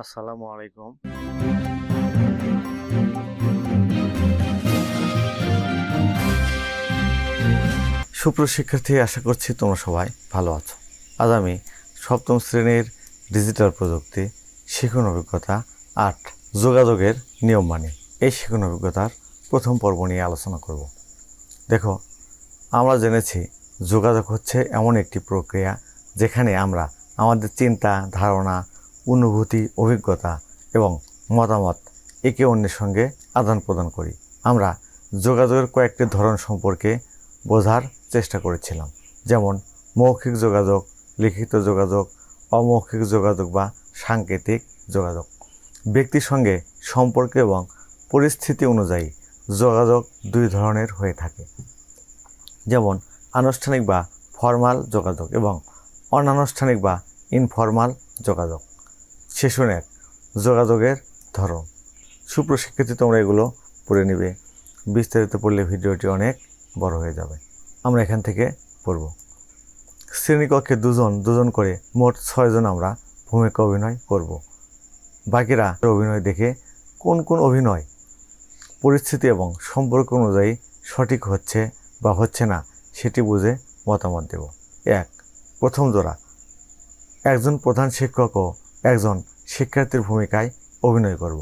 আসসালামু আলাইকুম। সুপ্র শিক্ষার্থী, আশা করছি তোমরা সবাই ভালো আছো। আজ আমি সপ্তম শ্রেণির ডিজিটাল প্রযুক্তি শিখন অভিজ্ঞতা, আট যোগাযোগের নিয়ম মানে এই শিখন অভিজ্ঞতার প্রথম পর্ব নিয়ে আলোচনা করব। দেখো, আমরা জেনেছি যোগাযোগ হচ্ছে এমন একটি প্রক্রিয়া যেখানে আমরা আমাদের চিন্তা, ধারণা অনুভূতি, অভিজ্ঞতা এবং মতামত একে অন্যের সঙ্গে আদান প্রদান করি। আমরা যোগাযোগের কয়েকটি ধরন সম্পর্কে বোঝার চেষ্টা করেছিলাম। যেমন, মৌখিক যোগাযোগ, লিখিত যোগাযোগ, অমৌখিক যোগাযোগ বা সাংকেতিক যোগাযোগ। ব্যক্তির সঙ্গে সম্পর্ক এবং পরিস্থিতি অনুযায়ী যোগাযোগ দুই ধরনের হয়ে থাকে। যেমন, আনুষ্ঠানিক বা ফর্মাল যোগাযোগ এবং অনানুষ্ঠানিক বা ইনফর্মাল যোগাযোগ। সেশন এক যোগাযোগের ধরন। সুপ্রশিক্ষিত তোমরা এগুলো পড়ে নিবে। বিস্তারিত পড়লে ভিডিওটি অনেক বড় হয়ে যাবে। আমরা এখান থেকে পড়ব। শ্রেণীকক্ষে দুজন দুজন করে মোট ছয়জন আমরা ভূমিকা অভিনয় করব। বাকিরা অভিনয় দেখে কোন কোন অভিনয় পরিস্থিতি এবং সম্পর্ক অনুযায়ী সঠিক হচ্ছে বা হচ্ছে না সেটি বুঝে মতামত দেব। এক, প্রথম জোড়া। একজন প্রধান শিক্ষক ও একজন শিক্ষার্থীর ভূমিকায় অভিনয় করব।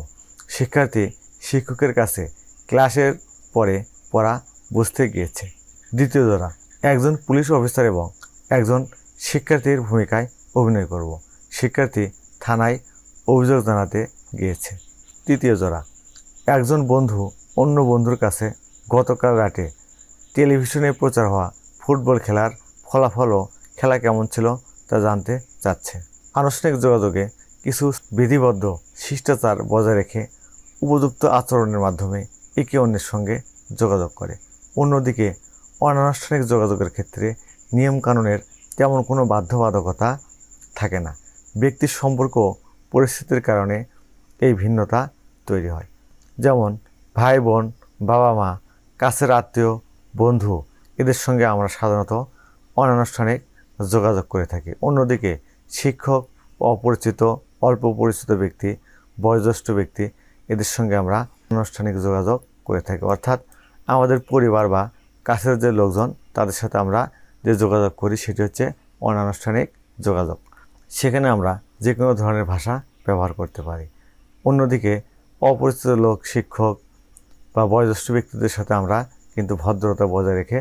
শিক্ষার্থী শিক্ষকের কাছে ক্লাসের পরে পড়া বুঝতে গিয়েছে। দ্বিতীয় জোড়া একজন পুলিশ অফিসার এবং একজন শিক্ষার্থীর ভূমিকায় অভিনয় করব। শিক্ষার্থী থানায় অভিযোগ জানাতে গিয়েছে। তৃতীয় জোড়া একজন বন্ধু অন্য বন্ধুর কাছে গতকাল রাতে টেলিভিশনে প্রচার হওয়া ফুটবল খেলার ফলাফল ও খেলা কেমন ছিল তা জানতে চাচ্ছে। আনুষ্ঠানিক যোগাযোগে কিছু বিধিবদ্ধ শিষ্টাচার বজায় রেখে উপযুক্ত আচরণের মাধ্যমে একে অন্যের সঙ্গে যোগাযোগ করে। অন্যদিকে, অনানুষ্ঠানিক যোগাযোগের ক্ষেত্রে নিয়মকানুনের তেমন কোনো বাধ্যবাধকতা থাকে না। ব্যক্তির সম্পর্ক পরিস্থিতির কারণে এই ভিন্নতা তৈরি হয়। যেমন ভাই বোন বাবা মা কাছের আত্মীয়, বন্ধু, এদের সঙ্গে আমরা সাধারণত অনানুষ্ঠানিক যোগাযোগ করে থাকি। অন্যদিকে শিক্ষক, অপরিচিত, অল্প পরিচিত ব্যক্তি, বয়োজ্যেষ্ঠ ব্যক্তি, এদের সঙ্গে আমরা আনুষ্ঠানিক যোগাযোগ করে থাকি। অর্থাৎ আমাদের পরিবার বা কাছের যে লোকজন, তাদের সাথে আমরা যে যোগাযোগ করি, সেটি হচ্ছে অনানুষ্ঠানিক যোগাযোগ। সেখানে আমরা যে কোনো ধরনের ভাষা ব্যবহার করতে পারি। অন্যদিকে অপরিচিত লোক, শিক্ষক বা বয়োজ্যেষ্ঠ ব্যক্তিদের সাথে আমরা কিন্তু ভদ্রতা বজায় রেখে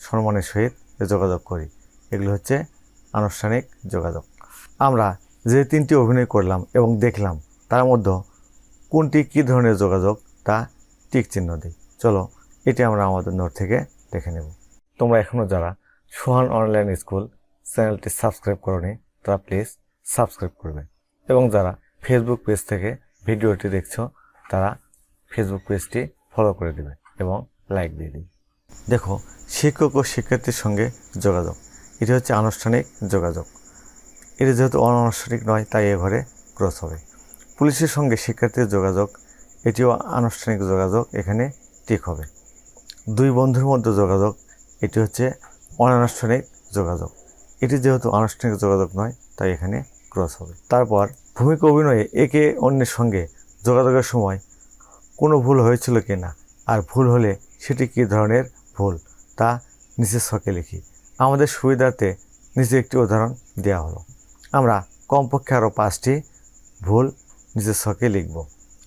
সম্মানের সহিত যোগাযোগ করি। এগুলো হচ্ছে আনুষ্ঠানিক যোগাযোগ। আমরা যে তিনটি অভিনয় করলাম এবং দেখলাম, তার মধ্যে কোনটি কী ধরনের যোগাযোগ, তা টিক চিহ্ন দিই। চলো, এটি আমরা আমাদের নোট থেকে দেখে নেব। তোমরা এখনও যারা সোহান অনলাইন স্কুল চ্যানেলটি সাবস্ক্রাইব করনি, তারা প্লিজ সাবস্ক্রাইব করবে। এবং যারা ফেসবুক পেজ থেকে ভিডিওটি দেখছ, তারা ফেসবুক পেজটি ফলো করে দেবে এবং লাইক দিয়ে দিবে। দেখো, শিক্ষক ও শিক্ষার্থীর সঙ্গে যোগাযোগ। এটি হচ্ছে আনুষ্ঠানিক যোগাযোগ। এটি যেহেতু অনানুষ্ঠানিক নয়, তাই এ ঘরে ক্রস হবে। পুলিশের সঙ্গে শিক্ষার্থীর যোগাযোগ, এটিও আনুষ্ঠানিক যোগাযোগ, এখানে ঠিক হবে। দুই বন্ধুর মধ্যে যোগাযোগ, এটি হচ্ছে অনানুষ্ঠানিক যোগাযোগ। এটি যেহেতু আনুষ্ঠানিক যোগাযোগ নয়, তাই এখানে ক্রস হবে। তারপর ভূমিকা অভিনয়ে একে অন্যের সঙ্গে যোগাযোগের সময় কোনো ভুল হয়েছিল কি না, আর ভুল হলে সেটি কী ধরনের ভুল, তা নিচের ছকে লিখি। আমাদের সুবিধার্থে নিচে একটি উদাহরণ দেওয়া হলো। আমরা কমপক্ষে আরও পাঁচটি ভুল নিচের ছকে লিখব।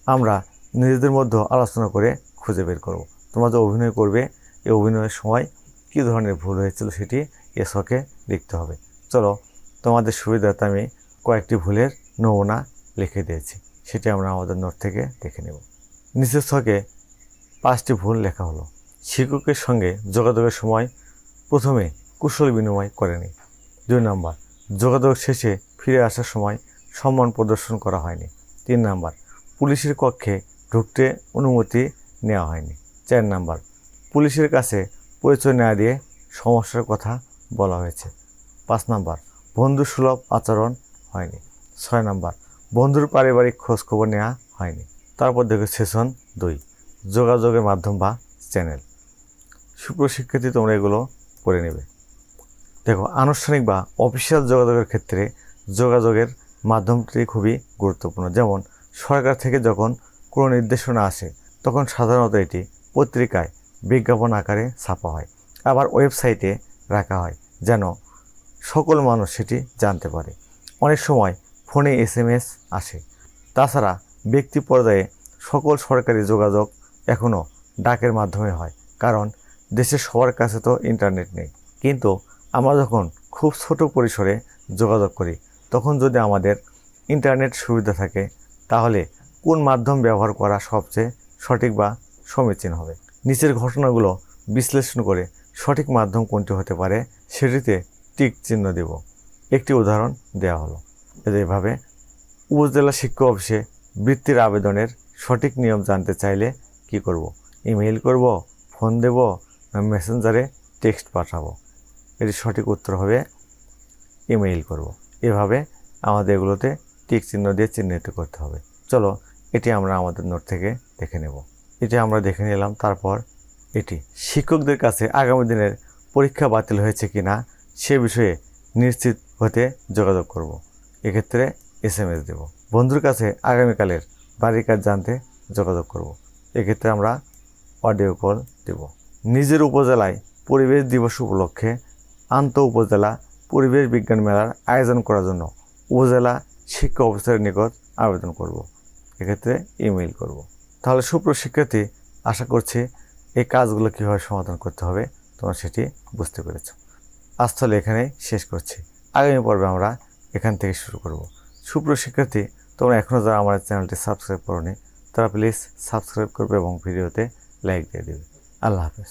আমরা নিজেদের মধ্যে আলোচনা করে খুঁজে বের করব। তোমরা যে অভিনয় করবে এই অভিনয়ের সময় কী ধরনের ভুল হয়েছিল সেটি এ ছকে লিখতে হবে। চলো, তোমাদের সুবিধার্থে আমি কয়েকটি ভুলের নমুনা লিখে দিয়েছি। সেটি আমরা আমাদের নোট থেকে দেখে নেব। নিচের ছকে পাঁচটি ভুল লেখা হলো। শিক্ষকের সঙ্গে যোগাযোগের সময় প্রথমে কুশল বিনিময় করেনি। দুই নাম্বার যোগাযোগ শেষে ফিরে আসার সময় সম্মান প্রদর্শন করা হয়নি। তিন নাম্বার, পুলিশের কক্ষে ঢুকতে অনুমতি নেওয়া হয়নি। চার নাম্বার, পুলিশের কাছে পরিচয় না দিয়ে সমস্যার কথা বলা হয়েছে। পাঁচ নাম্বার বন্ধু সুলভ আচরণ হয়নি। ছয় নাম্বার, বন্ধুর পারিবারিক খোঁজখবর নেওয়া হয়নি। তারপর দেখো সেশন দুই, যোগাযোগের মাধ্যম বা চ্যানেল। সুপ্রশিক্ষিত তোমরা এগুলো করে নেবে। দেখো, আনুষ্ঠানিক বা অফিসিয়াল যোগাযোগের ক্ষেত্রে যোগাযোগের মাধ্যমটি খুবই গুরুত্বপূর্ণ। যেমন, সরকার থেকে যখন কোনো নির্দেশনা আসে, তখন সাধারণত এটি পত্রিকায় বিজ্ঞাপন আকারে ছাপা হয়, আবার ওয়েবসাইটে রাখা হয়, যেন সকল মানুষ সেটি জানতে পারে। অনেক সময় ফোনে এস এম এস আসে। তাছাড়া ব্যক্তি পর্যায়ে সকল সরকারি যোগাযোগ এখনও ডাকের মাধ্যমে হয়, কারণ দেশের সবার কাছে তো ইন্টারনেট নেই। কিন্তু আমরা যখন খুব ছোট পরিসরে যোগাযোগ করি, তখন যদি আমাদের ইন্টারনেট সুবিধা থাকে, তাহলে কোন মাধ্যম ব্যবহার করা সবচেয়ে সঠিক বা সমীচীন হবে? নিচের ঘটনাগুলো বিশ্লেষণ করে সঠিক মাধ্যম কোনটি হতে পারে, সেটিতে টিক চিহ্ন দেব। একটি উদাহরণ দেওয়া হলো। এভাবে উপজেলা শিক্ষা অফিসে বৃত্তির আবেদনের সঠিক নিয়ম জানতে চাইলে কি করব? ইমেইল করব, ফোন দেব মেসেঞ্জারে টেক্সট পাঠাবো? এটি সঠিক উত্তর হবে ইমেইল করব। এভাবে আমাদের এগুলোতে টিক চিহ্ন দিয়ে চিহ্নিত করতে হবে। চলো, এটি আমরা আমাদের নোট থেকে দেখে নেব। এটি আমরা দেখে নিলাম, তারপর এটি। শিক্ষকদের কাছে আগামী দিনের পরীক্ষা বাতিল হয়েছে কি না, সে বিষয়ে নিশ্চিত হতে যোগাযোগ করব। এক্ষেত্রে এস এম এস দেবো। বন্ধুর কাছে আগামীকালের বাড়ির কাজ জানতে যোগাযোগ করব। এক্ষেত্রে আমরা অডিও কল দেব। নিজের উপজেলায় পরিবেশ দিবস উপলক্ষে আন্ত উপজেলা পরিবেশ বিজ্ঞান মেলার আয়োজন করার জন্য উপজেলা শিক্ষা অফিসারের নিকট আবেদন করব। এক্ষেত্রে ইমেইল করব। তাহলে সুপ্রশিক্ষার্থী আশা করছি এই কাজগুলো কীভাবে সমাধান করতে হবে তোমরা সেটি বুঝতে পেরেছ। আজ তাহলে এখানেই শেষ করছি। আগামী পর্বে আমরা এখান থেকে শুরু করব। সুপ্রশিক্ষার্থী তোমরা এখনও যারা আমার চ্যানেলটি সাবস্ক্রাইব করোনি, তারা প্লিজ সাবস্ক্রাইব করবে এবং ভিডিওতে লাইক দিয়ে দেবে। আল্লাহ হাফেজ।